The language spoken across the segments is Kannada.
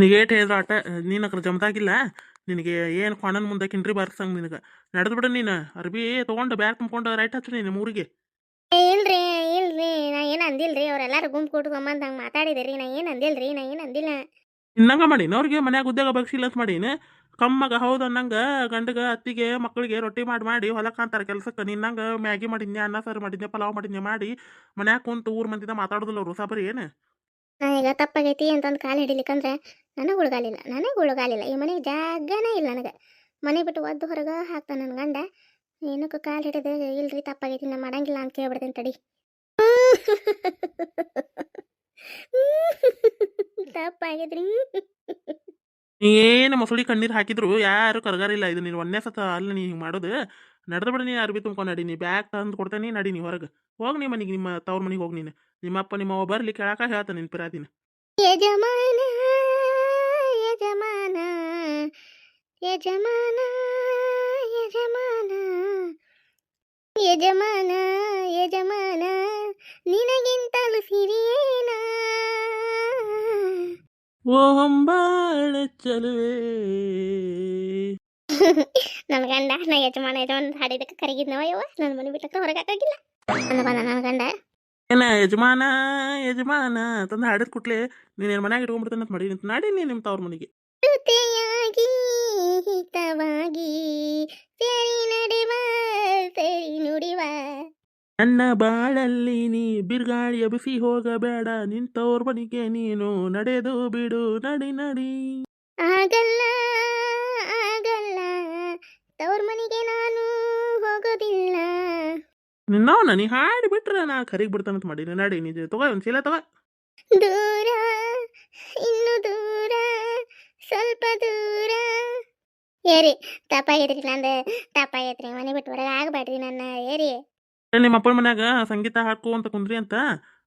ನಿನಗೆ ಏಟ್ ಹೇಳಿದ್ರು ಆಟ ನೀನು ಅಕ್ರ ಜಮದಾಗಿಲ್ಲ ನಿನಗೆ ಏನು ಕಾಣನ್ ಮುಂದೆ ಕಿಂಡ್ರಿ ಬಾರ್ಸಂಗೆ ನಿನಗೆ. ನಡೆದು ಬಿಡು ನೀನು ಅರ್ಬಿ ತೊಗೊಂಡು ಬ್ಯಾಗ್ ತುಂಬಿಕೊಂಡು ರೈಟ್ ಹಚ್ಚು ನೀನು ಮೂರಿಗೆ. ಇಲ್ರಿ ಇಲ್ರಿ ನಾ ಏನು ಅಂದಿಲ್ರಿ ಅವ್ರೆಲ್ಲಾರು ಗುಂಪು ಕೂಡ್ಕೊಂಬಂದು ಮಾತಾಡಿದೆ ಮಾತಾಡಿದ್ರಿ ನಾ ಏನು ಅಂದಿಲ್ರಿ ನಾ ಏನು ಅಂದಿಲ್ಲ. ಇನ್ನಂಗ ಮಾಡೀನಿ ಅವ್ರಿಗೆ ಮನ್ಯಾಗ ಉದ್ಯೋಗ ಬಗ್ಸಿಲ್ಲ ಅಂತ ಮಾಡೀನಿ ಕಮ್ಮಗ ಹೌದು ಅನ್ನಂಗ ಗಂಡಗ ಅತ್ತಿಗೆ ಮಕ್ಕಳಿಗೆ ರೊಟ್ಟಿ ಮಾಡಿ ಮಾಡಿ ಹೊಲಕ್ಕೆ ಅಂತಾರೆ ಕೆಲಸಕ್ಕೆ. ನಿನ್ನಂಗ ಮ್ಯಾಗಿ ಮಾಡಿದ್ನೆ ಅನ್ನ ಸಾರು ಮಾಡಿದ್ನೆ ಪಲಾವ್ ಮಾಡಿದ್ನೆ ಮಾಡಿ ಮನ್ಯಾಗ ಕುಂತು ಊರ್ ಮಂದಿದ ಮಾತಾಡೋದಿಲ್ಲ ಅವರು ಸಬರಿ ಏನು? ಈಗ ತಪ್ಪಾಗೈತಿ ಅಂತಂದು ಕಾಲು ಹಿಡಿಲಿಕ್ಕಂದ್ರೆ ನನಗೆ ಉಳ್ಗಾಲಿಲ್ಲ ನನಗೆ ಉಳ್ಗಾಲಿಲ್ಲ ಈ ಮನೆಗೆ ಜಾಗನೇ ಇಲ್ಲ ನನಗೆ. ಮನೆ ಬಿಟ್ಟು ಒದ್ದು ಹೊರಗೆ ಹಾಕ್ತಾನೆ ನನ್ನ ಗಂಡ. ಏನಕ್ಕೆ ಕಾಲು ಹಿಡಿದು ಇಲ್ರಿ ತಪ್ಪಾಗೈತಿ ನಾನು ಮಾಡಂಗಿಲ್ಲ ಅಂತ ಕೇಳ್ಬಿಡ್ತೇನೆ ತಡಿ. ತಪ್ಪಾಗೈತ್ರಿ. ಏನು ಮೊಸಳಿ ಕಣ್ಣೀರು ಹಾಕಿದ್ರು ಯಾರು ಕರ್ಗಾರಿಲ್ಲ ಇದು ನೀನು ಒಂದೇ ಸತ ಅಲ್ಲ ನೀ ಹಿಂಗೆ ಮಾಡೋದು. ನಡೆದು ಬಿಡ ನೀ ಅರ್ಬಿ ತುಂಬ್ಕೊಂಡು ನಡಿ ನೀ ಬ್ಯಾಗ್ ತಂದು ಕೊಡ್ತೇನೆ ನಡಿ ನೀ ಹೊರಗೆ. ಹೋಗಿ ನೀ ಮನೆಗೆ ನಿಮ್ಮ ತವ್ರ ಮನೆಗೆ ಹೋಗಿ ನೀನು. ನಿಮ್ಮಪ್ಪ ನಿಮ್ಮವ್ವ ಬರಲಿ ಕೇಳಾಕ ಹೇಳ್ತಾನೆ ನಿನ್ನ ಪಿರಾದಿನ ಯಜಮಾನ ಯಜಮಾನ ಯಜಮಾನ ಯಜಮಾನ. ಯಜಮಾನ ಯಜಮಾನ ನಿನಗಿಂತಲೂ ಸಿರಿಯೇನ? ಓ ಹೊಂಬಾಳೆ ಚಲುವೆ. ನನ್ನ ಗಂಡ ನಾ ಯಜಮಾನ ಯಜಮಾನ ಹಾಡಿದಕ್ಕೆ ಕರಗಿದ್ನವ ಯವ್ವ. ನನ್ನ ಮನೆ ಬಿಟ್ಟಕ್ಕೆ ಹೊರಗಾಕಾಗಿಲ್ಲ ನನ್ನ ಗಂಡ. ಏನ ಯಜಮಾನ ಯಜಮಾನ ತಂದು ಹಾಡಿದ ಕುಟ್ಲೆ ಏನ್ ಮನ್ಯಾಗ ಇಟ್ಕೊಂಡ್ಬಿಡ್ತಾನೆ ಅಂತ ಮಾಡಿ ನಿಂತು ನಾಡಿ ನೀನ್ ನಿಮ್ಮ ತವ್ರ ಮನೆಗೆ. ಜೊತೆಯಾಗಿ ಹಿತವಾಗಿ ಸರಿ ನಡೆವ ಸರಿ ನುಡಿವ. ನನ್ನ ಬಾಳಲ್ಲಿ ನೀ ಬಿರ್ಗಾಳಿ ಎಬ್ಬಿಸಿ ಹೋಗಬೇಡ ನಿಂತವ್ರ ಮನೆಗೆ ನೀನು ನಡೆದು ಬಿಡು ನಡಿ ನಡಿ. ಆಗಲ್ಲ ಆಗಲ್ಲ ತವ್ರ ಮನೆಗೆ ನಾನು ಹೋಗೋದಿಲ್ಲ. ನಿನ್ನವನ ನೀ ಹಾಡಿ ಬಿಟ್ರೆ ನಾ ಕರಿಗ್ ಬಿಡ್ತಾನಂತ ಮಾಡಿ ನಡಿ ನೀ ತಗೋ ಒಂದು ಚೀಲ ತಗೋ. ದೂರ ಇನ್ನು ದೂರ ಸ್ವಲ್ಪ ದೂರ. ಏರಿ ತಪ್ಪಾಗೈತ್ರಿ ತಪ್ಪ ತಪ್ಪಾಗೈತ್ರಿ ಮನೆ ಬಿಟ್ಟು ಹೊರಗೆ ಆಗಬೇಡ್ರಿ ನನ್ನ ಏರಿ ನಿಮ್ಮ ಅಪ್ಪನ ಮನ್ಯಾಗ ಸಂಗೀತ ಹಾಕು ಅಂತ ಕುಂದ್ರಿ ಅಂತ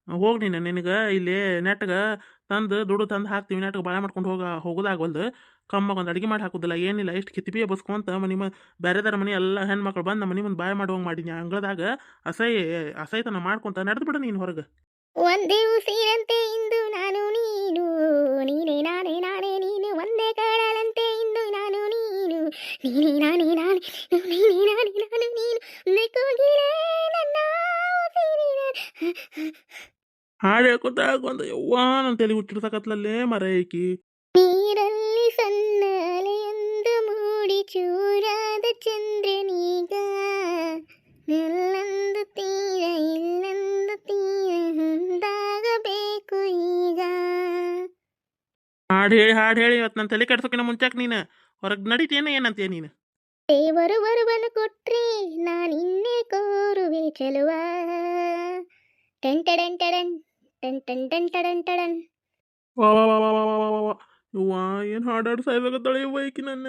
ಹೋಗಿ ನೀನು ನಿನಗೆ ಇಲ್ಲಿ ನೆಟ್ಗೆ ತಂದು ದುಡ್ಡು ತಂದು ಹಾಕ್ತೀವಿ ನೆಟ್ಗೆ ಬಾಳೆ ಮಾಡ್ಕೊಂಡು ಹೋಗ ಹೋಗೋದಾಗವಲ್ದು ಕಮ್ಮಗೆ ಒಂದು ಅಡುಗೆ ಮಾಡಿ ಹಾಕೋದಿಲ್ಲ. ಏನಿಲ್ಲ ಎಷ್ಟು ಕಿತ್ತಿ ಬಸ್ಕೊಂತ ಮನೆ ಮ ಬೇರೆದಾರ ಮನೆ ಎಲ್ಲ ಹೆಣ್ಮಕ್ಳು ಬಂದು ಮನೆ ಮುಂದೆ ಬಾಯ್ ಮಾಡುವಂಗೆ ಮಾಡೀನಿ. ಅಂಗಳದಾಗ ಅಸಹ್ಯ ಅಸಹ್ಯತನ ಮಾಡ್ಕೊಂತ ನಡೆದು ಬಿಡು ನೀನು ಹೊರಗೆ. ಒಂದೇ ಉಸಿರಂತೆ ಇಂದು ನಾನು ನೀನು ನೀನೇ ನಾನೇ ನಾನೇ ನೀನು ಒಂದೇ ಕಡಲಂತೆ ಇಂದು ನಾನು ನೀನು ನೀನೇ ನಾನೇ ನಾನೇ ನೀನೇ ನಾನೇ ನಾನು ನೀನು ಒಂದೇ ಕೋಗಿಲೆ ನನ್ನ ಹಾಡು ಹೇಳ್ಕೊತ ಒಂದು ಯವ್ವಾ ನನ್ನ ತಲೆ ಹುಟ್ಟಿಡ್ಸಕತ್ಲಲ್ಲೇ ಮರ ಐಕಿ ಚಂದ್ರನೀಗ ಎಲ್ಲೊಂದು ತೀರ ಇಲ್ಲೊಂದು ತೀರ ಹೊಂದಾಗಬೇಕು ಈಗ. ಹಾಡು ಹೇಳಿ ಹಾಡು ಹೇಳಿ ಇವತ್ತು ನನ್ನ ತಲೆ ಕೆಡ್ಸೋಕಿನ ಮುಂಚಾಕ್ ನೀನು. ಹೊರಗೆ ನಡೀತೇನೆ ಏನಂತೀಯ ನೀನು? ದೇವರು ಬರುವನು ಕೊಟ್ರಿ ನಾನಿನ್ನೇ ಕೋರುವೆ ಚೆಲುವ. ಟೆಂಟಡೆಂಟಡನ್ ಟೆನ್ ಟೆನ್ ಟೆಂಟಡನ್ ಟಡನ್ ವಾ ವಾ ವಾ ವಾ ವಾ ವಾ ವಾ ವಾ ಯವ್ವಾ ಏನು ಹಾಡಾಡು ಸಾಯ್ಬೇಕಾಗತ್ತಾಳೆ ಯವ್ವ ಈಕಿ ನನ್ನ?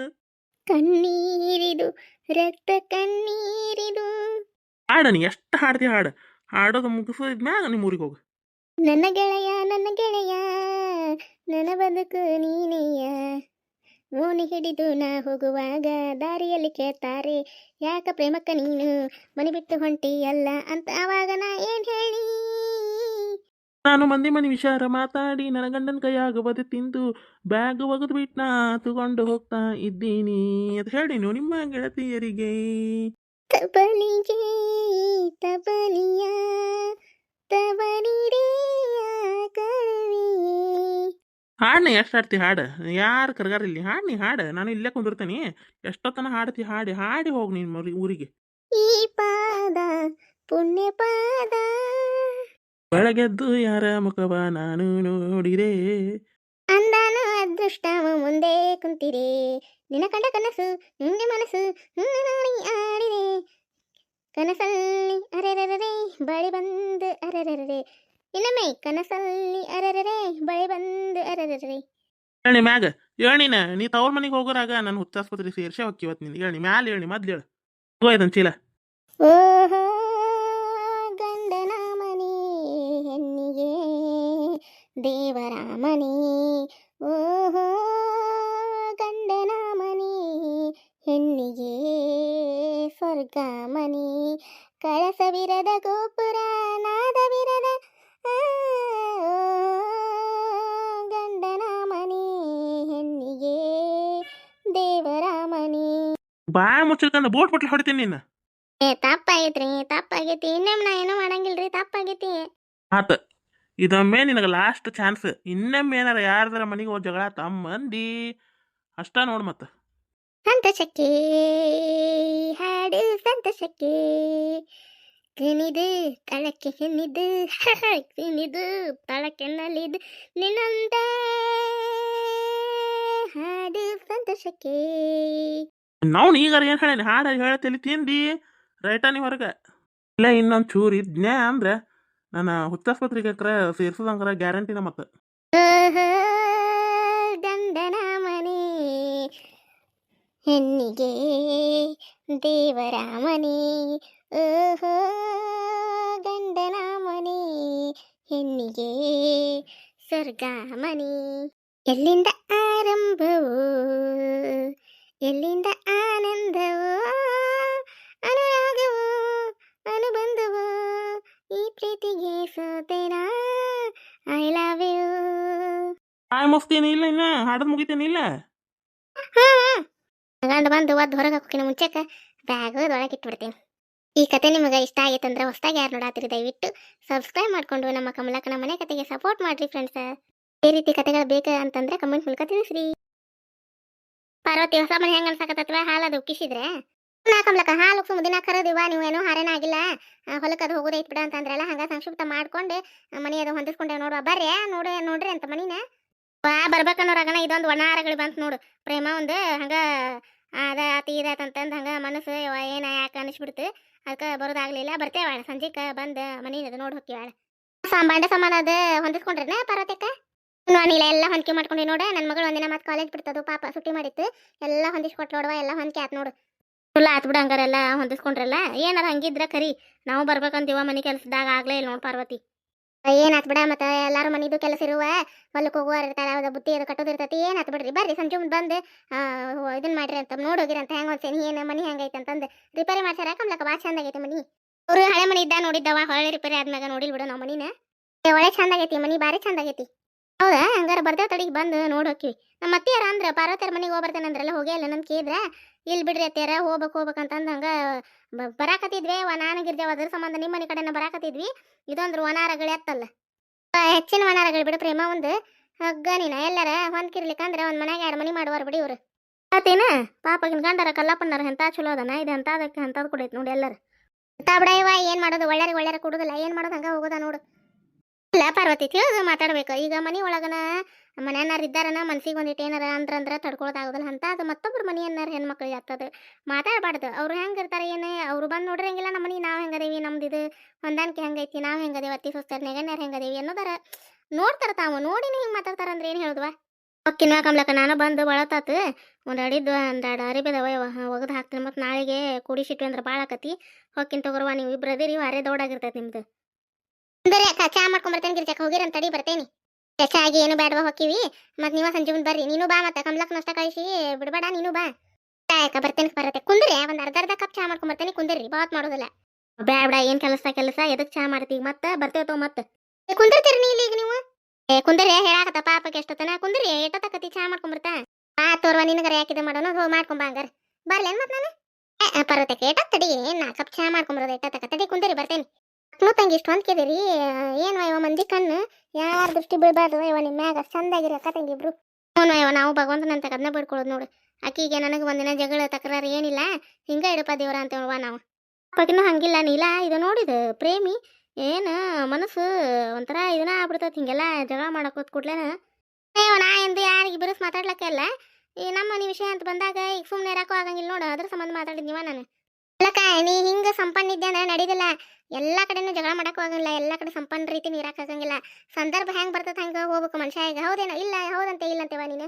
ಕಣ್ಣೀರಿದು ರಕ್ತ ಕಣ್ಣೀರಿದು. ಹಾಡ ನೀ ಎಷ್ಟು ಹಾಡ್ತಿ ಹಾಡು? ಹಾಡೋದು ಮುಗಿಸಿದ್ಮ್ಯಾಗ ನಿಮ್ಮ ಊರಿಗೆ ಹೋಗು. ನನ್ನ ಗೆಳೆಯ ನನ್ನ ಗೆಳೆಯ ನನ್ನ ಬದುಕು ನೀನೆಯ. ಓನಿ ಹಿಡಿದು ನಾ ಹೋಗುವಾಗ ದಾರಿಯಲ್ಲಿ ಕೇಳ್ತಾರೆ ಯಾಕ ಪ್ರೇಮಕ್ಕ ನೀನು ಮನೆ ಬಿಟ್ಟು ಹೊಂಟಿ ಅಲ್ಲ ಅಂತ. ಆವಾಗ ನಾ ಏನ್ ಹೇಳಿ? ನಾನು ಮಂದಿ ಮನಿ ವಿಚಾರ ಮಾತಾಡಿ ನನ್ನ ಗಂಡನ ಕೈಯಾಗ ಬದು ತಿಂದು ಬ್ಯಾಗ್ ಒಗೆದು ಬಿಟ್ಟು ನಾ ತಗೊಂಡು ಹೋಗ್ತಾ ಇದ್ದೀನಿ ಅಂತ ಹೇಳಿ ನೀವು ನಿಮ್ಮ ಗೆಳತಿಯರಿಗೆ. ತಬಲಿಗೆ ತಬಲಿಯ ಹಾಡ್ನಿ ಎಷ್ಟು ಹಾಡ್ತಿ ಹಾಡು? ಯಾರು ಕರ್ಗಾರ ಇಲ್ಲಿ? ಹಾಡು ನಾನು ಇಲ್ಲೇ ಕುಂದಿರ್ತೀನಿ. ಎಷ್ಟೊತ್ತನ ಹಾಡ್ತಿ ಹಾಡಿ ಹಾಡಿ ಹೋಗಿ ನೀನು ಮರಿ ಊರಿಗೆ. ಈ ಪಾದ ಪುಣ್ಯ ಪಾದ ಬೆಳಗೆದ್ದು ಯಾರ ಮುಖವ ನಾನು ನೋಡಿದೆ. ಅಂದಾನು ಅದೃಷ್ಟ ಮುಂದೆ ಕುಂತಿರೆ ನಿನ್ನ ಕಂಡ ಕನಸು ನಿನ್ನೆ ಮನಸ್ಸು ನಿನ್ನ ನೋಡಿ ಆಡಿದೆ. ಕನಸಲ್ಲಿ ಅರೆರರೆ ಬಳಿ ಬಂದು ಅರೆರರೆ ಇನ್ನೊಮ್ಮೆ ಕನಸಲ್ಲಿ ಅರೆರರೆ ಬಳಿ ಬಂದು ಅರೆರರೆ ಹೇಳಿ ಮ್ಯಾಗ ಹೇಳಿನ ನೀ ತವ್ರ ಮನೆಗೆ ಹೋಗೋರಾಗ ನಾನು ಹುಚ್ಚಾಸ್ಪತ್ರೆ ಸೇರಿಸಿ ಹೋಗಿ ಇವತ್ತು ನಿನಗೆ ಹೇಳಿ ಮ್ಯಾಲೆ ಹೇಳಿ ಮೊದ್ಲು ಹೇಳು ಹೋಯ್ತನ್ ಚೀಲ. ಓಹೋ ದೇವರ ಓಹೋ ಗಂಡನ ಮನಿ ಹೆಣ್ಣಿಗೆ ಸ್ವರ್ಗ ಕಳಸವಿರದ ಗೋಪುರ ನಾದವಿರದ ಗಂಡನ ಮನಿ ಹೆಣ್ಣಿಗೆ ದೇವರ ಮನಿ ಬಾಯ್ ಮುಚ್ಚಿರ್ಕಂದ ಬೋಟ್ ಬಟ್ಲು ಹೊಡಿತೀನಿ ನೀನು. ಏ ತಪ್ಪಾಗೈತ್ರಿ ತಪ್ಪಾಗೈತಿ. ಇನ್ನೊಮ್ಮೆ ನಾ ಏನೂ ಮಾಡಂಗಿಲ್ರಿ ತಪ್ಪಾಗೈತಿ. ಆತ ಇದೊಮ್ಮೆ ನಿನಗೆ ಲಾಸ್ಟ್ ಚಾನ್ಸ್ ಇನ್ನೊಮ್ಮೆ ಏನಾರ ಯಾರ್ದಾರ ಮನೆಗೆ ಹೋಗಿ ಜಗಳ ತಮ್ಮಂದಿ. ಅಷ್ಟ ನೋಡು ಮತ್ತೆ. ಸಂತೋಷಕ್ಕೆ ಹಾಡು ಸಂತೋಷಕ್ಕೆ. ಕಣಿದು ತಳಕ್ಕೆ ಹೆಣ್ಣಿದ್ದು ಕುಣಿದು ತಳಕ್ಕೆ ನಲಿದು ನಿನ್ನಂದ ಹಾಡು ಸಂತೋಷಕ್ಕೆ. ನಾವು ಈಗ ಏನು ಹೇಳೇನಿ? ಹಾಡು ಹೇಳ್ತೇಲಿ ತಿಂದಿ. ರೈಟ ನೀ ಹೊರಗೆ. ಇಲ್ಲ ಇನ್ನೊಂದು ಚೂರು ಇದ್ನ್ಯಾ ಅಂದ್ರೆ ನಾನು ಹುತ್ತಾಸ್ಪತ್ರೆಗೆ ಅಕ್ರ ಸೇರ್ಸದಂಗ್ರ ಗ್ಯಾರಂಟಿನ ಮತ್ತೆ ಗಂಡನ ಮನೆ, ಹೆಣ್ಣಿಗೆ ದೇವರ ಮನೆ. ಓಹೋ, ಗಂಡನ ಮನೆ, ಹೆಣ್ಣಿಗೆ ಸ್ವರ್ಗ ಮನೆ. ಎಲ್ಲಿಂದ ಆರಂಭವೋ, ಎಲ್ಲಿಂದ ಆನಂದವೋ ಪ್ರೀತಿಗೆ ಸೋತೆನಾ ಐ ಲವ್ ಯು ಆಯ್ ಮುಗ್ತೀನಿ ಇಲ್ಲ ಇನ್ನ ಹಾಡದ ಮುಗಿತೇನ ಇಲ್ಲ. ಗಂಡ ಬಂದು ಒದ್ದು ಹೊರಗೆ ಹಾಕೋಕಿನ ಮುಂಚೆಕ ಬ್ಯಾಗ್ ಒಳಗೆ ಇಟ್ಬಿಡ್ತೀನಿ. ಈ ಕತೆ ನಿಮಗೆ ಇಷ್ಟ ಆಗೈತಂದ್ರೆ ಅಂದ್ರೆ ಹೊಸ್ದಾಗಿ ಯಾರು ನೋಡಾತಿರಿ ದಯವಿಟ್ಟು ಸಬ್ಸ್ಕ್ರೈಬ್ ಮಾಡ್ಕೊಂಡು ನಮ್ಮ ಕಮಲಕ್ಕನ ಮನೆ ಕತೆಗೆ ಸಪೋರ್ಟ್ ಮಾಡ್ರಿ ಫ್ರೆಂಡ್ಸ್ ಈ ರೀತಿ ಕತೆಗಳು ಬೇಕು ಅಂತಂದ್ರೆ ಕಮೆಂಟ್ ಮೂಲಕ ತಿಳಿಸ್ರಿ. ಪಾರ್ವತಿ ಹೊಸ ಮನೆ ಹೆಂಗ ಅನ್ಸಕತ್ತತ್ವ? ಹಾಲದು ಉಕ್ಕಿಸಿದ್ರೆ? ನಾ ಕಮಲಕ್ಕ ಹಾಲು ಮುದಿನ ದಿನ ಕರೆದಿವ ಏನೋ ಹಾರೇನ ಆಗಿಲ್ಲ. ಹೊಲಕ್ಕೆ ಅದು ಹೋಗೋದೈತ್ ಬಿಡ ಅಂತಂದ್ರಲ್ಲ ಹಂಗ ಸಂಕ್ಷಿಪ್ತ ಮಾಡ್ಕೊಂಡು ಮನಿ ಅದು ಹೊಂದಿಸ್ಕೊಂಡೆ ನೋಡುವ. ಬರ್ರಿ ನೋಡ್ರಿ ನೋಡ್ರಿ ಅಂತ ಮನಿನ. ವಾ ಬರ್ಬೇಕನ್ನೋರಾಗನ ಇದೊಂದು ಒಣಾರಗಳು ಬಂತು ನೋಡು. ಪ್ರೇಮ ಒಂದು ಹಂಗ ಅದ ಆತಿ ಇದಾತ ಅಂತಂದು ಹಂಗ ಮನಸ್ಸು ಏನ ಯಾಕೆ ಅನಿಸ್ಬಿಡ್ತು. ಅದಕ್ಕೆ ಬರೋದಾಗ್ಲಿಲ್ಲ. ಬರ್ತೇವ ಸಂಜೆಕ ಬಂದು ಮನೆ ಅದು ನೋಡಿ ಹೋಗ್ತೀವಾಳ ಸಾಂಬಾಂಡೆ ಸಾಮಾನ ಅದು ಹೊಂದಿಸ್ಕೊಂಡ್ರೇನ ನಾನು ಇಲ್ಲ ಎಲ್ಲ ಹೊಂದಿಕೆ ಮಾಡ್ಕೊಂಡಿ ನೋಡ. ನನ್ನ ಮಗಳು ಒಂದಿನ ಮತ್ತೆ ಕಾಲೇಜ್ ಬಿಡ್ತದು. ಪಾಪ ಸುಟ್ಟಿ ಮಾಡಿತ್ತು. ಎಲ್ಲ ಹೊಂದಿಸ್ಕೊಟ್ ನೋಡುವ, ಎಲ್ಲ ಹೊಂದಿಕೆ ಆತ್ ನೋಡು. ಫುಲ್ ಆತ್ ಬಿಡ ಹಂಗಾರೆಲ್ಲ ಹೊಂದಿಸ್ಕೊಂಡ್ರಲ್ಲ? ಏನಾರ ಹಂಗಿದ್ರ ಕರಿ. ನಾವು ಬರ್ಬೇಕಂತೀವ ಮನೆ ಕೆಲಸದಾಗ ಆಗ್ಲೇ ಇಲ್ಲ ನೋಡ್ ಪಾರ್ವತಿ. ಏನಾತ್ ಬಿಡ ಮತ್ತ ಎಲ್ಲಾರು ಮನಿದು ಕೆಲಸ ಇರುವ ಹೊಲಕ್ಕೆ ಹೋಗುವಾರ ಇರ್ತಾರ ಅದ ಬುತ್ತಿ ಅದು ಕಟ್ಟೋದಿರ್ತೈತಿ ಏನಾತ್ ಬಿಡ್ರಿ? ಬರ್ರಿ ಸಂಜೆ ಮುಂದೆ ಬಂದು ಇದನ್ ಮಾಡ್ರಿ ಅಂತ ನೋಡೋಗಿರಿ ಅಂತ ಹೆಂಗ್ ಹೊಲ್ಸೇನಿ ಏನ ಮನಿ ಹೆಂಗೈತೆ ಅಂತಂದು ರಿಪೇರಿ ಮಾಡ್ಸಾರ ಕಮ್ಲಕ್ಕ ಬಾ ಚಂದ ಆಗೈತಿ ಮನಿ. ಅವ್ರು ಹಳೆ ಮನಿ ಇದ್ದ ನೋಡಿದ್ದವ ಹೊಳೆ ರಿಪೇರಿ ಆದ್ಮ್ಯಾಗ ನೋಡಿಲ್ ಬಿಡ ನಾವು ಮನಿನ. ಒಳ್ಳೆ ಚಂದ ಆಗೈತಿ, ಮನಿ ಬಾರಿ ಚಂದ ಆಗೈತಿ. ಹೌದಾ? ಹಂಗಾರ ಬರ್ದೇವ್ ತಡಿಗೆ ಬಂದು ನೋಡಿ ಹೋಕಿವಿ ನಮ್ಮ ಅತ್ತಿಯಾರ ಅಂದ್ರೆ ಪಾರ್ವತಿಯರ ಮನೆಗೆ ಹೋಗ್ಬರ್ತೇನೆ ಅಂದ್ರಲ್ಲ, ಹೋಗೇ ಇಲ್ಲ ನನ್ ಕೇಳಿದ್ರ. ಇಲ್ಲಿ ಬಿಡ್ರಿ ಅತ್ತಿಯರ, ಹೋಗ್ಬೇಕು ಹೋಗ್ಬೇಕಂತಂದು ಹಂಗ ಬರಾಕತ್ತಿದ್ವಿ. ವ ನಾನು ಗಿರ್ಜಾವ ಅದ್ರ ಸಂಬಂಧ ನಿಮ್ಮ ಮನೆ ಕಡೆನ ಬರಾಕತ್ತಿದ್ವಿ. ಇದೊಂದ್ರ ವನಾರಗಳು ಎತ್ತಲ್ಲ. ಹೆಚ್ಚಿನ ವನಾರಗಳು ಬಿಡು ಪ್ರೇಮ ಒಂದು. ಹಗ್ಗ ನೀನ ಎಲ್ಲಾರ ಹೊಂದ್ಕಿರ್ಲಿಕ್ಕಂದ್ರೆ ಒಂದ್ ಮನೆಗೆ ಎರಡು ಮನೆ ಮಾಡುವಾರ ಬಿಡಿ ಇವ್ರು. ಆತೇನ ಪಾಪಗಿನ ಗಂಡರ ಕಲ್ಲಪ್ಪಣ್ಣರ ಎಂತ ಚಲೋ ಅದನ? ಇದು ಎಂತಾದಕ್ಕೆ ಎಂತಾದ್ ಕೊಡೈತಿ ನೋಡಿ ಎಲ್ಲರು. ಬಿಡ ಇವ ಏನ್ ಮಾಡೋದು? ಒಳ್ಳೆಯ ಒಳ್ಳೆಯ ಕೊಡುದಿಲ್ಲ. ಏನ್ ಮಾಡೋದು? ಹಂಗ ಹೋಗೋದ ನೋಡು. ಇಲ್ಲ ಪಾರ್ವತಿ, ತಿಳಿದು ಮಾತಾಡ್ಬೇಕು. ಈಗ ಮನೆ ಒಳಗನ ಮನೆಯನ್ನಾರ ಇದ್ದಾರನ, ಮನ್ಸಿಗೆ ಒಂದಿಟ್ಟು ಏನಾರ ಅಂದ್ರ ಅಂದ್ರ ತಡ್ಕೊಳೋದಾಗೋದಿಲ್ಲ ಅಂತ ಅದು ಮತ್ತೊಬ್ರು ಮನಿ ಅನ್ನಾರ ಹೆಣ್ಮಕ್ಳಿಗೆ ಆಗ್ತದ. ಮಾತಾಡಬಾರ್ದು. ಅವ್ರು ಹೆಂಗೆ ಇರ್ತಾರೆ ಏನೇ, ಅವ್ರು ಬಂದು ನೋಡ್ರಂಗಿಲ್ಲ ನಮ್ಮ ಮನಿ ನಾವು ಹೆಂಗದೇವಿ ನಮ್ದು ಇದು ಹೊಂದಾಣಿಕೆ ಹೆಂಗೈತಿ? ನಾವು ಹೆಂಗದೇವಿ ಅತ್ತಿ ಸೊಸ್ತಾರ ನೆಗನ್ಯಾರ ಹೆಂಗದೇವಿ ಅನ್ನೋದಾರ ನೋಡ್ತಾರ ತಾವು. ನೋಡಿನೂ ಹಿಂಗೆ ಮಾತಾಡ್ತಾರ ಅಂದ್ರೆ ಏನು ಹೇಳುದ್ವಾ? ಅಕ್ಕಿನ ಕಮ್ಲಕ್ಕ ನಾನು ಬಂದು ಬಳತಾತು. ಒಂದು ಅಡಿದ್ದು ಒಂದೆರಡು ಅರಿಬಿದವ ಒಗದು ಹಾಕ್ತೀನಿ. ಮತ್ತು ನಾಳೆಗೆ ಕೂಡಿಸಿಟ್ವಿ ಅಂದ್ರೆ ಭಾಳ ಆಕತಿ. ಹೊಕ್ಕಿನ ತಗೋರುವ, ನೀವು ಇಬ್ರದಿರಿ ಅರೆ ದೊಡ್ಡಾಗಿರ್ತೈತಿ ನಿಮ್ದು. ಬರೀ ಅಕ್ಕ, ಚಾ ಮಾಡ್ಕೊಂಬರ್ತೇನೆ ಗಿರ್ಜಕ್ಕೆ ಹೋಗಿರಂತ ತಡಿ ಬರ್ತೇನೆ. ಚಾ ಆಗಿ ಏನು ಬೇಡವಾ ಹೊಕ್ಕಿವಿ? ಮತ್ತೆ ನೀವು ಸಂಜೆ ಮುಂದೆ ಬರ್ರಿ. ನೀನು ಬಾ ಮತ್ತೆ, ಕಮಲಕ್ಕೆ ನಷ್ಟ ಕಳಿಸಿ, ಬಿಡಬೇಡ, ನೀನು ಬಾ. ಯಾಕ ಬರ್ತೇನೆ ಬರತ್ತೆ ಕುಂದ್ರಿ, ಒಂದ್ ಅರ್ಧ ಅರ್ಧ ಕಪ್ ಚಾ ಮಾಡ್ಕೊಂಬರ್ತೇನೆ ಕುಂದಿರ್ರಿ ಬಾತ್ ಮಾಡೋದಿಲ್ಲ. ಬೇಡ ಏನ್ ಕೆಲಸ ಕೆಲಸ? ಎದಕ್ ಚಾ ಮಾಡ್ತೀವಿ ಮತ್ತ, ಬರ್ತೇವ ತೋ ಮತ್ತ. ಕುಂದಿರ್ತೀರಿ ನೀ ಈಗ ನೀವು? ಏ, ಕುಂದ್ರಿ ಹೇಳಾಕತ್ತ ಪಾಪಕ್ಕೆ ಎಷ್ಟೊತ್ತನ? ಕುಂದ್ರಿ ಎಷ್ಟೊತ್ತಕತಿ ಚಾ ಮಾಡ್ಕೊಂಬರ್ತಾ ಆ ತೋರ್ವ ನಿನಗರ ಯಾಕಿದೆ ಮಾಡೋಣ ಹೋಗಿ ಮಾಡ್ಕೊಂಬ ಹಂಗಾರ. ಬರ್ಲೇನ್ ಮತ್ ನಾನು? ಪರ್ವತಕ್ಕೆ ಏಟತ್ ತಡಿ ನಾ ಕಪ್ ಚಾ ಮಾಡ್ಕೊಂಬರೋದು ಎಟ್ಟತ್ತಕ ತಡಿ, ಕುಂದಿರಿ, ಬರ್ತೇನೆ. ಅಕ್ಕನು ತಂಗಿ ಇಷ್ಟು ಹೊಂದ್ಕಿದಿರಿ ಏನು ಅಯ್ಯೋ ಮಂದಿ ಕಣ್ಣು? ಯಾರ ದೃಷ್ಟಿ ಬೀಳ್ಬಾರ್ದು? ಅಯ್ಯೋ ನಿಮ್ಮ ಮ್ಯಾಗ ಚಂದಾಗಿರಿ ಅಕ್ಕ ತಂಗಿ ಇಬ್ರು. ಹ್ಞೂ ಇವ, ನಾವು ಭಗವಂತನಂತ ಅದನ್ನ ಬಿಡ್ಕೊಳ್ಳೋದು ನೋಡು. ಆಕಿಗೆ ನನಗೆ ಒಂದಿನ ಜಗಳ ತಕರಾರು ಏನಿಲ್ಲ. ಹಿಂಗ ಇಡಪ್ಪ ದೇವ್ರ ಅಂತ ನಾವು. ಅಪ್ಪಗಿನೂ ಹಂಗಿಲ್ಲ, ನೀಲ, ಇದು ನೋಡಿದ ಪ್ರೇಮಿ? ಏನು ಮನಸ್ಸು ಒಂಥರ ಇದನ್ನ ಆಗ್ಬಿಡ್ತೈತಿ ಹಿಂಗೆಲ್ಲ ಜಗಳ ಮಾಡಕ್ ಹೋದ್ ಕೂಡ್ಲೇನ? ಅಯ್ಯೋ ನಾ ಎಂದು ಯಾರಿಗೆ ಬಿರುಸ್ ಮಾತಾಡ್ಲಕ್ಕೆ ಅಲ್ಲ ಈ ನಮ್ಮ ಮನೆ ವಿಷಯ ಅಂತ ಬಂದಾಗ ಈಗ ಸುಮ್ಮನೆ ಇರಾಕೋ ಆಗಂಗಿಲ್ಲ ನೋಡು. ಅದ್ರ ಸಂಬಂಧ ಮಾತಾಡಿದ್ನಿವ ನಾನು. ಅಲ್ಲಕ್ಕ ನೀ ಹಿಂಗೆ ಸಂಪನ್ನಿದ್ದೆ ಅಂದ್ರೆ ನಡೀದಿಲ್ಲ. ಎಲ್ಲ ಕಡೆನೂ ಜಗಳ ಮಾಡಕ್ ಹೋಗಂಗಿಲ್ಲ ಎಲ್ಲ ಕಡೆ ಸಂಪನ್ನ ರೀತಿ ನೀರಾಕ್ ಹಾಕಂಗಿಲ್ಲ ಸಂದರ್ಭ ಹೆಂಗ್ ಬರ್ತದ ಹಂಗ ಹೋಗ್ಬೇಕು ಮನುಷ್ಯ ಈಗ. ಹೌದೇನೋ? ಇಲ್ಲ, ಹೌದಂತೆ, ಇಲ್ಲ ಅಂತೇವ ನೀನು.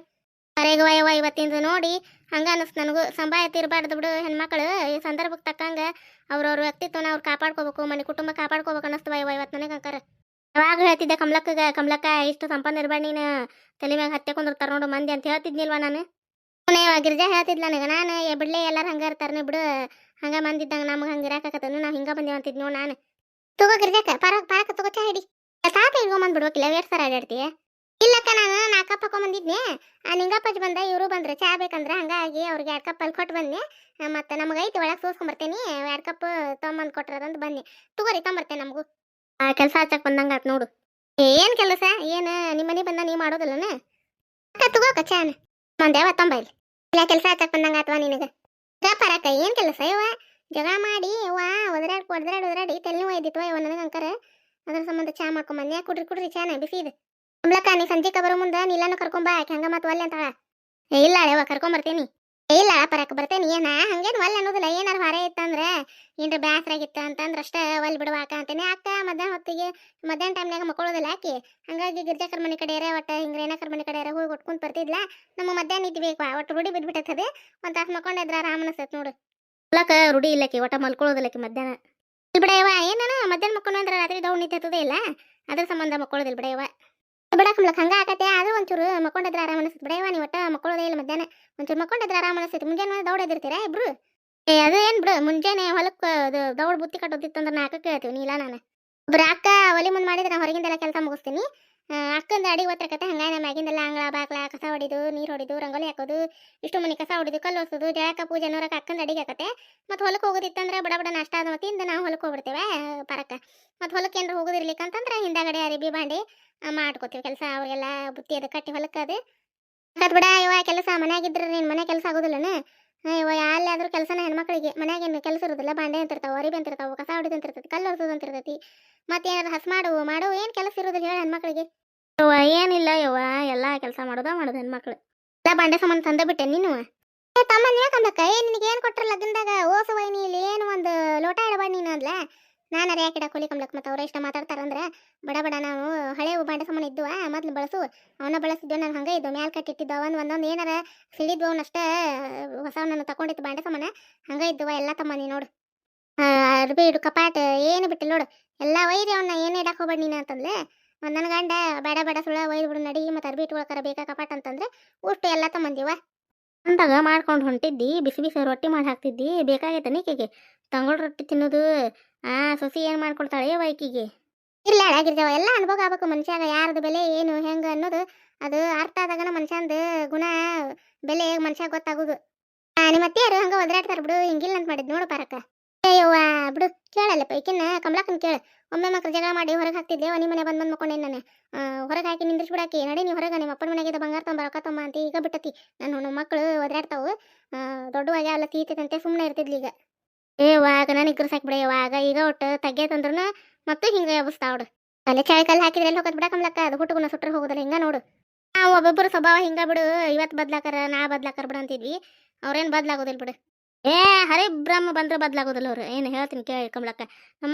ಕರೆಗೆ ವಯವ ಇವತ್ತಿಂದ ನೋಡಿ ಹಂಗ ಅನಿಸ್ತು ನನಗೂ. ಸಂಭಾಯತಿ ಇರಬಾರ್ದು ಬಿಡು ಹೆಣ್ಮಕ್ಳು. ಈ ಸಂದರ್ಭಕ್ಕೆ ತಕ್ಕಂಗ ಅವ್ರವ್ರ ವ್ಯಕ್ತಿತ್ವನ ಅವ್ರು ಕಾಪಾಡ್ಕೋಬೇಕು, ಮನೆ ಕುಟುಂಬ ಕಾಪಾಡ್ಕೋಬೇಕು ಅನಸ್ತು ವಯವ ಇವತ್ತು ನನಗೆ ಅಂಕಾರ. ಯಾವಾಗ ಹೇಳ್ತಿದ್ದೆ ಕಮಲಕ್ಕಗ ಕಮಲಕ್ಕ ಇಷ್ಟು ಸಂಪನ್ನ ಇರ್ಬೇಡ ನೀನು. ತಲೆ ಮ್ಯಾಗ ಹತ್ತೆ ನೋಡು ಮಂದಿ ಅಂತ ಹೇಳ್ತಿದ್ನಿಲ್ವಾ ನಾನು. ಗಿರ್ಜಾ ಹೇಳ್ತಿದ್ಲ ನನಗೆ. ನಾನು ಬಿಡ್ಲೆ, ಎಲ್ಲಾರು ಹಂಗ ಇರ್ತಾರ ಬಿಡು. ಹಂಗ ಬಂದಿದ್ದಂಗ ನಮ್ಗೆ ಹಂಗೆ ಇರಾಕತ್ತನು ನಾವು ಹಿಂಗ ಬಂದೇವ ಅಂತಿದ್ ನೋಡಿ ನಾನು. ತಗೋ ಗಿರ್ಜಾಕ ಪರ, ಪರಕ ತಗೋ ಚಾ ಹಿಡಿ. ತಾತ ಇಟ್ಕೊಂಬಂದ್ ಬಿಡ್ಬೇಕಿಲ್ಲ ವೇರ್ ಸರ ಆಡಾಡ್ತೀಯ ಇಲ್ಲಕ್ಕ ನಾನು ನಾಲ್ಕು ಕಪ್ ಆ ನಿಂಗಪ್ಪಜ್ಜಿ ಬಂದ, ಇವರು ಬಂದ್ರೆ. ಚಾ ಬೇಕಂದ್ರೆ ಹಂಗಾಗಿ ಅವ್ರಿಗೆ ಎರಡು ಕಪ್ ಅಲ್ಲಿ ಕೊಟ್ಟು ಬಂದೆ ಮತ್ತೆ ನಮಗೆ ಐತಿ ಒಳಗೆ ಸೋಸ್ಕೊಂಬರ್ತೇನೆ ಎರಡು ಕಪ್ ತೊಗೊಂಬಂದು ಕೊಟ್ರದಂತ ಬನ್ನಿ ತಗೋರಿ ತೊಂಬರ್ತೇನೆ ನಮಗೂ. ಆ ಕೆಲಸ ಹಚ್ಚಕ್ ಬಂದಂಗೆ ಆತು ನೋಡು. ಏನ್ ಕೆಲಸ? ಏನು ನಿಮ್ಮ ಮನೆ ಬಂದ, ನೀವು ಮಾಡೋದಿಲ್ಲನ? ತಗೋಕ ಚಾನ. ಒಂದೇವ ತೊಂಬೈಲಿ ಇಲ್ಲ. ಕೆಲಸ ಹಚ್ಚಕ್ ಬಂದಂಗೆ ಆತ್ವಾ ನಿನಗೆ? ಪರಕ್ಕ ಏನ್ ಕೆಲಸ ಇವ? ಜಗಳ ಮಾಡಿ, ಅವ್ವ ಒದರಾಡ್ ಒದರಾಡ್ ಒದರಾಡಿ ತಲೆ ನೋವು ಇದ್ದಿತ್ವ ಯವ್ವ ನನಗೆ ಅಂಕರ. ಅದ್ರ ಸಂಬಂಧ ಚಾ ಮಾಡ್ಕೊಂಬಂದೆ ಕುಡ್ರಿ ಕುಡ್ರಿ, ಚಾನ, ಬಿಸಿ ಇದು. ಅಂಬ್ಲಕ್ಕ ನೀ ಸಂಜೆಕ ಬರೋ ಮುಂದೆ ನೀಲಾನು ಕರ್ಕೊಂಬ, ಯಾಕೆ ಹಂಗ ಮತ್ತೆ ಒಲ್ಲೆ ಅಂತಾಳ? ಇಲ್ಲ ಯವ್ವ ಕರ್ಕೊಂಬರ್ತೀನಿ. ಇಲ್ಲ ಪರಕ್ ಬರ್ತೇನೆ ಏನ? ಹಂಗೇನು ಒಲ್ ಅನ್ನೋದಿಲ್ಲ. ಏನಾರು ಹೊರ ಇತ್ತಂದ್ರೆ ಏನ್ರ ಬ್ಯಾಸರ ಆಗಿತ್ತ ಅಂತಂದ್ರೆ ಅಷ್ಟೇ ಒಲ್ ಬಿಡುವಾಕ ಅಂತೇನೆ. ಅಕ್ಕ ಮಧ್ಯಾಹ್ನ ಹೊತ್ತಿಗೆ ಮಧ್ಯಾಹ್ನ ಟೈಮ್ನಾಗ ಮಕ್ಕಳೋದಿಲ್ಲ ಆಕಿ. ಹಂಗಾಗಿ ಗಿರ್ಜಾಕರ್ ಮನೆ ಕಡೆಯರ ಒಟ್ಟ ಏನ ರೇಣಕರ್ ಮನೆ ಕಡೆಯರ ಹೋಗಿ ಉಟ್ಕೊಂಡ್ ಬರ್ತಿದ್ಲ. ನಮ್ಮ ಮಧ್ಯಾಹ್ನ ಇದ್ದು ಬೇಕು ಒಟ್ಟು ರೂಢಿ ಬಿದ್ಬಿಟ್ಟೈತದೆ. ಒಂದ್ ತಾಸು ಮಕ್ಕೊಂಡಿದ್ರ ರಾಮನ ಸತ್ ನೋಡು. ಹೊಲಕ ರೂಢಿ ಇಲ್ಲಕಿ ಒಟ್ಟ ಮಲ್ಕೊಳ್ಳೋದಿಲ್ಲಕಿ ಮಧ್ಯಾಹ್ನ. ಇಲ್ಲಿ ಬಿಡಯವ ಏನಾನ ಮಧ್ಯಾಹ್ನ ಮಕ್ಕೊಂಡು ಅಂದ್ರೆ ರಾತ್ರಿ ದೌಡ್ ನಿಂತಿರ್ತದೆ ಇಲ್ಲ. ಅದ್ರ ಸಂಬಂಧ ಮಕ್ಕೊಳ್ಳೋದಿಲ್ಲ ಬಿಡಯವ ಬಿಡಕಮ್ಲಕ್ ಹಂಗ ಆಗತ್ತೆ ಅದು ಒಂಚೂರು ಮಕ್ಕೊಂಡದ್ರ ಆರಾಮ ಅನಿಸ್ತೈತಿ ಬಿಡವ ನೀವು ಒಟ್ಟ ಮಕ್ಕೊಳ್ಳೋದೇ ಇಲ್ಲ ಮಧ್ಯಾಹ್ನ. ಒಂಚೂರು ಮಕ್ಕೊಂಡದ್ರ ಆರಾಮ ಅನಿಸ್ತೈತಿ. ಮುಂಜಾನೆ ದೌಡ್ ಎದಿರ್ತೀರಾ ಇಬ್ರು? ಏ, ಅದು ಏನು ಬಿಡು. ಮುಂಜಾನೆ ಹೊಲಕ್ಕೆ ಅದು ದೌಡ್ ಬುತ್ತಿ ಕಟ್ಟೋದಿತ್ತಂದ್ರೆ ನಾಕ ಕೇಳ್ತೀವಿ? ನೀಲ ನಾನು. ಒಬ್ರು ಅಕ್ಕ, ಒಲಿ ಮುಂದೆ ಮಾಡಿದ್ರೆ ನಾ ಹೊರಗಿಂದೆಲ್ಲ ಕೆಲಸ ಮುಗಿಸ್ತೀನಿ. ಅಕ್ಕಂದ ಅಡಿ ಒತ್ತರಕತ್ತೆ ಹಂಗಾಗಿ ನಮ್ಮ ಮ್ಯಾಗಿಂದೆಲ್ಲ ಅಂಗಳ ಬಾಗ್ಲ ಕಸ ಹೊಡಿದು, ನೀರು ಹೊಡಿದು, ರಂಗೋಲಿ ಹಾಕೋದು, ಇಷ್ಟು ಮನೆ ಕಸ ಹೊಡಿದು, ಕಲ್ಲು ಹೊಸದು ಜಳಕ ಪೂಜೆ ನೋರಕ್ಕೆ ಅಕ್ಕಂದ ಅಡಿಗೆ ಆಕತ್ತೆ ಮತ್ತು ಹೊಲಕ್ಕೆ ಹೋಗೋದಿತ್ತಂದ್ರೆ ಬಡ ಬಡ ನಾಷ್ಟ ಆದ ನಾವು ಹೊಲಕ್ಕೆ ಹೋಗ್ಬಿಡ್ತೇವೆ, ಪರಕ್ಕ. ಮತ್ತು ಹೊಲಕ್ಕೆ ಏನಾರ ಹೋಗೋದಿರ್ಲಿಕ್ಕಂತಂದ್ರೆ ಹಿಂದಾಗಡೆ ಅರಿಬಿ, ಬಾಂಡಿ ಮಾಡ್ಕೋತೀವಿ ಕೆಲಸ, ಅವ್ರಿಗೆಲ್ಲ ಬುತ್ತಿ ಅದು ಕಟ್ಟಿ ಹೊಲಕ್ಕೆ ಅದು. ಬಿಡ ಇವ ಕೆಲಸ ಮನೆಯಾಗಿದ್ರೆ ನಿನ್ನ ಮನೆ ಕೆಲಸ ಆಗೋದಿಲ್ಲನ? ಇವ ಆದ್ರೂ ಕೆಲಸನ ಹೆಣ್ಮಕ್ಳಿಗೆ ಮನ್ಯಾಗೇನು ಕೆಲಸ ಇರೋದಿಲ್ಲ, ಬಾಂಡೆ ಅಂತಿರ್ತಾವ, ಅರಿಬಿ ಅಂತಿರ್ತಾವ, ಕಸ ಹೊಡಿದು ಅಂತಿರ್ತೈತಿ, ಕಲ್ಲು ಒರ್ಸೋದು ಅಂತಿರ್ತೈತಿ ಮತ್ತೇನಾದ್ರು ಹಸ್ ಮಾಡುವು ಮಾಡು, ಏನು ಕೆಲಸ ಇರೋದಿಲ್ಲ ಹೇಳ ಹೆಣ್ಮಕ್ಳಿಗೆ. ಯವ್ವ, ಏನಿಲ್ಲ ಯವ್ವ, ಎಲ್ಲ ಕೆಲಸ ಮಾಡೋದ, ಮಾಡೋದು ಹೆಣ್ಮಕ್ಳು. ಎಲ್ಲ ಬಾಂಡೆ ಸಾಮಾನು ತಂದ ಬಿಟ್ಟೆ ನೀನು? ತಮ್ಮ ತಂದಕ್ಕ? ಏ ನಿನಗೆ ಏನು ಕೊಟ್ರ ಲಗ್ನದಾಗ ಓಸು ವೈನಿ ಇಲ್ಲಿ ಏನು ಒಂದು ಲೋಟ ಇಡಬಾರ್ದು ನೀನು ಅಂದ್ಲ? ನಾನು ಅರೆ ಯಾಕೆ ಕೂಲಿ ಕಮ್ಲಕ್ ಮತ್ತು ಅವ್ರ ಇಷ್ಟ ಮಾತಾಡ್ತಾರಂದ್ರೆ ಬಡ ಬಡ ನಾವು ಹಳೆ ಬಾಂಡೆ ಸಾಮಾನು ಇದ್ದುವ, ಮೊದ್ಲು ಬಳಸು. ಅವನ್ನ ಬಳಸಿದ್ವಿ ನಾನು ಹಂಗೆ ಇದ್ದು, ಮ್ಯಾಲ್ ಕಟ್ಟಿಟ್ಟಿದ್ದು, ಅವನ್ ಒಂದೊಂದು ಏನಾರ ಸಿಡಿದ್ವು ಅವನಷ್ಟೇ ಹೊಸವನ್ನ ತಗೊಂಡಿತ್ತು ಬಾಂಡೆ ಸಾಮಾನ ಹಂಗೆ ಇದ್ದುವ ಎಲ್ಲ ತಮ್ಮ ನೀ ನೋಡು. ಅರ್ಬಿ ಇಡು ಕಪಾಟ್, ಏನು ಬಿಟ್ಟಿಲ್ಲ ನೋಡು. ಎಲ್ಲ ವೈರಿ ಅವನ್ನ ಏನು ಇಡಕ್ಕೆ ಹೋಗ್ಬೇಡ ನೀನು ಅಂತಂದ್ಲೆ. ಒಂದ್ ನನ್ನ ಗಂಡ ಬೇಡ ಬೇಡ ಸುಳ್ಳ ಒಯ್ದು ಬಿಡು, ನಡಿ ಮತ್ತು ಅರ್ಬಿ ಇಟ್ಕೊಳಕರ ಬೇಕಾ ಕಪಾಟ್ ಅಂತಂದ್ರೆ ಉಷ್ಟು ಎಲ್ಲ ತಮ್ಮಂದಿವ ಅಂದಾಗ ಮಾಡ್ಕೊಂಡು ಹೊಂಟಿದ್ದಿ, ಬಿಸಿ ಬಿಸಿ ರೊಟ್ಟಿ ಮಾಡಿ ಹಾಕ್ತಿದ್ದಿ ಬೇಕಾಗೈತೆ ನೀಕೆಗೆ ತಂಗೋಳ್ ರೊಟ್ಟಿ ತಿನ್ನೋದು ಆ, ಸೊಸಿ ಏನು ಮಾಡ್ಕೊಡ್ತಾಳೆ ವೈಕಿಗೆ? ಇಲ್ಲ ಆಗಿರ್ತಾವ ಎಲ್ಲ ಅನುಭವ ಆಗ್ಬೇಕು ಮನುಷ್ಯಾಗ. ಯಾರ್ದು ಬೆಲೆ ಏನು, ಹೆಂಗೆ ಅನ್ನೋದು ಅದು ಅರ್ಥ ಆದಾಗನ ಮನುಷ್ಯಂದ ಗುಣ, ಬೆಲೆ ಮನುಷ್ಯ ಗೊತ್ತಾಗುದು. ನಿಮ್ಮ ಅತ್ತೆಯರು ಹಂಗ ಒದರಾಡ್ತಾರ ಬಿಡು, ಹಿಂಗಿಲ್ಲ ಅಂತ ಮಾಡಿದ್ ನೋಡು ಪಾರಕ್ಕ. ಅಯ್ಯವ್ವ ಬಿಡು ಕೇಳಲ್ಲ ಪೈಕಿನ ಕಮಲಾಕನ್ ಕೇಳು. ಒಮ್ಮೆ ಮಕ್ಳು ಜಗಳ ಮಾಡಿ ಹೊರಗೆ ಹಾಕ್ತಿದ್ದೆ ನಿಮ್ಮ ಮನೆ ಬಂದ್ ಬಂದ್ ಮಕ್ಕೊಂಡೆ ನಾನು? ಹೊರಗೆ ಹಾಕಿ ನಿಂದ್ರಿಸ್ಬಿಡಾಕಿ, ನಡಿ ನೀ ಹೊರಗೆ, ನಿಮ್ಮ ಅಪ್ಪನ ಮನೆಗೆ ಬಂಗಾರ ತಮ್ಮ ಅಂತ ಈಗ ಬಿಟ್ಟತಿ. ನಾನು ನಮ್ಮ ಮಕ್ಕಳು ಒದರಾಡ್ತಾವು. ಅಲ್ಲ ಎಲ್ಲ ತೀತೈತಂತೆ ಸುಮ್ಮನೆ ಇರ್ತಿದ್ಲಿ ಈಗ. ಏ ವಾಗ ನಾನು ಇಗ್ರು ಸಾಕ್ಬಿಡ ವಾಗ ಈಗ ಒಟ್ಟು ತಗ್ಗೇತಂದ್ರೂ ಮತ್ತೆ ಹಿಂಗೆ ಎಬ್ಸ್ತಾವಡು ತಲೆ ಚಳಿ ಕಲ್ಲು ಹಾಕಿದ್ರೆ ಎಲ್ಲಿ ಹೋಗೋದು ಬಿಡ ಕಮ್ಲಕ್ಕ, ಅದು ಹುಟ್ಟುಗುನ ಸುಟ್ಟರೆ ಹೋಗೋದಿಲ್ಲ, ಹಿಂಗ ನೋಡು. ನಾವು ಒಬ್ಬೊಬ್ಬರು ಸ್ವಭಾವ ಹಿಂಗ ಬಿಡು ಇವತ್ತು ಬದ್ಲಾಕರ, ನಾ ಬದ್ಲಾಕರ ಬಿಡ ಅಂತಿದ್ವಿ. ಅವ್ರೇನು ಬದ್ಲಾಗೋದಿಲ್ಲ ಬಿಡು. ಏ ಹರಿ ಬ್ರಹ್ಮ ಬಂದ್ರೆ ಬದ್ಲಾಗೋದಿಲ್ಲ ಅವ್ರು. ಏನು ಹೇಳ್ತೀನಿ ಕೇಳಿ ಮತ್ತೆ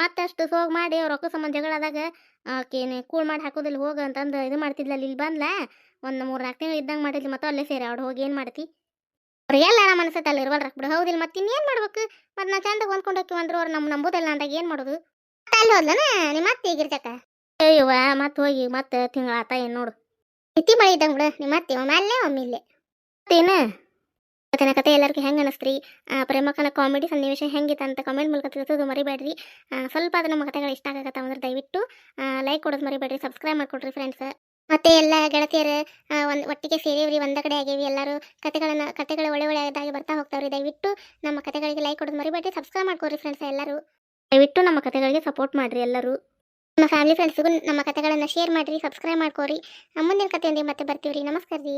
ಮತ್ತಷ್ಟು ಸೋಗ್ ಮಾಡಿ ಅವ್ರ ರೊಕ್ಕ ಸಂಬಂಧ ಜಗಳಾದಾಗ ಆಕೇನೆ ಕೂಳ್ ಮಾಡಿ ಹಾಕೋದಿಲ್ಲ ಹೋಗ ಅಂತಂದು ಇದು ಮಾಡ್ತಿದ್ಲ ಇಲ್ಲಿ ಬಂದ್ಲಾ? ಒಂದು ಮೂರು ನಾಲ್ಕು ತಿಂಗಳು ಇದ್ದಂಗೆ ಮಾಡಿದ್ಲಿ, ಮತ್ತೆ ಅಲ್ಲೇ ಸೇರಿ, ಅವ್ರು ಹೋಗಿ ಏನು ಮಾಡ್ತಿ? ಅವ್ರಿಗೆಲ್ಲ ನಮ್ಮ ಅನ್ಸತ್ತೆ ಅಲ್ಲಿ ಇರ್ವಲ್ರ. ಬಿಡು, ಹೌದಿಲ್ಲ, ಮತ್ತೆ ಇನ್ನೇನು ಮಾಡ್ಬೇಕು? ಮತ್ತೆ ನಾ ಚಂದ ಹೊಂದ್ಕೊಂಡು ಹೋಗ್ತೀವಿ ಅಂದ್ರೆ ಅವ್ರು ನಮ್ಮ ನಂಬೋದಲ್ಲ ಅಂದಾಗ ಏನು ಮಾಡೋದು? ಅಲ್ಲಿ ಹೋದ್ಲನ? ನಿಮ್ಮ ಅತ್ತೆ ಈಗಿರ್ತಕ್ಕ? ಅಯ್ಯವ ಮತ್ತೆ ಹೋಗಿ, ಮತ್ತೆ ತಿಂಗಳಾತ ಏನು ನೋಡು. ಇತ್ತಿ ಮಳೆ ಇದ್ದಂಗೆ ಬಿಡು ನಿಮ್ಮ ಅತ್ತೆ, ಒಮ್ಮೆ ಅಲ್ಲೇ, ಒಮ್ಮೆ ಇಲ್ಲೇ. ಮತ್ತೇನು? ಇವತ್ತಿನ ಕತೆ? ಎಲ್ಲರಿಗೂ ಹೆಂಗೆ ಅನಿಸ್ತ್ರಿ? ಪ್ರೇಮಕನ ಕಾಮಿಡಿ ಸನ್ನಿವೇಶ ಹೆಂಗಿತ್ತು ಅಂತ ಕಮೆಂಟ್ ಮೂಲಕ ತಿಳಿಸೋದು ಮರಿಬೇಡ್ರಿ. ಸ್ವಲ್ಪ ಅದು ನಮ್ಮ ಕತೆಗಳು ಇಷ್ಟ ಆಗತ್ತೆ ಅಂದ್ರೆ ದಯವಿಟ್ಟು ಲೈಕ್ ಕೊಡೋದು ಮರಿಬೇಡ್ರಿ ಸಬ್ಸ್ಕ್ರೈಬ್ ಮಾಡಿಕೊಡ್ರಿ ಫ್ರೆಂಡ್ಸ್ ಮತ್ತೆ ಎಲ್ಲ ಗೆಳತಿಯರು ಒಂದು ಒಟ್ಟಿಗೆ ಸೇರಿವ್ರಿ, ಒಂದ ಕಡೆ ಆಗೇವಿ ಎಲ್ಲರೂ ಕತೆಗಳನ್ನ, ಕತೆಗಳು ಒಳ್ಳೆ ಒಳ್ಳೆಯದಾಗಿ ಬರ್ತಾ ಹೋಗ್ತಾವ್ರಿ. ದಯವಿಟ್ಟು ನಮ್ಮ ಕತೆಗಳಿಗೆ ಲೈಕ್ ಕೊಡೋದು ಮರಿಬೇಡ್ರಿ ಸಬ್ಸ್ಕ್ರೈಬ್ ಮಾಡ್ಕೋರಿ ಫ್ರೆಂಡ್ಸ್ ಎಲ್ಲರೂ. ದಯವಿಟ್ಟು ನಮ್ಮ ಕತೆಗಳಿಗೆ ಸಪೋರ್ಟ್ ಮಾಡ್ರಿ ಎಲ್ಲರೂ. ನಮ್ಮ ಫ್ಯಾಮಿಲಿ ಫ್ರೆಂಡ್ಸ್ಗೂ ನಮ್ಮ ಕತೆಗಳನ್ನು ಶೇರ್ ಮಾಡಿರಿ ಸಬ್ಸ್ಕ್ರೈಬ್ ಮಾಡ್ಕೋರಿ. ಮುಂದಿನ ಕತೆಯೊಂದಿಗೆ ಮತ್ತೆ ಬರ್ತೀವಿ ರೀ ನಮಸ್ಕಾರ ರೀ.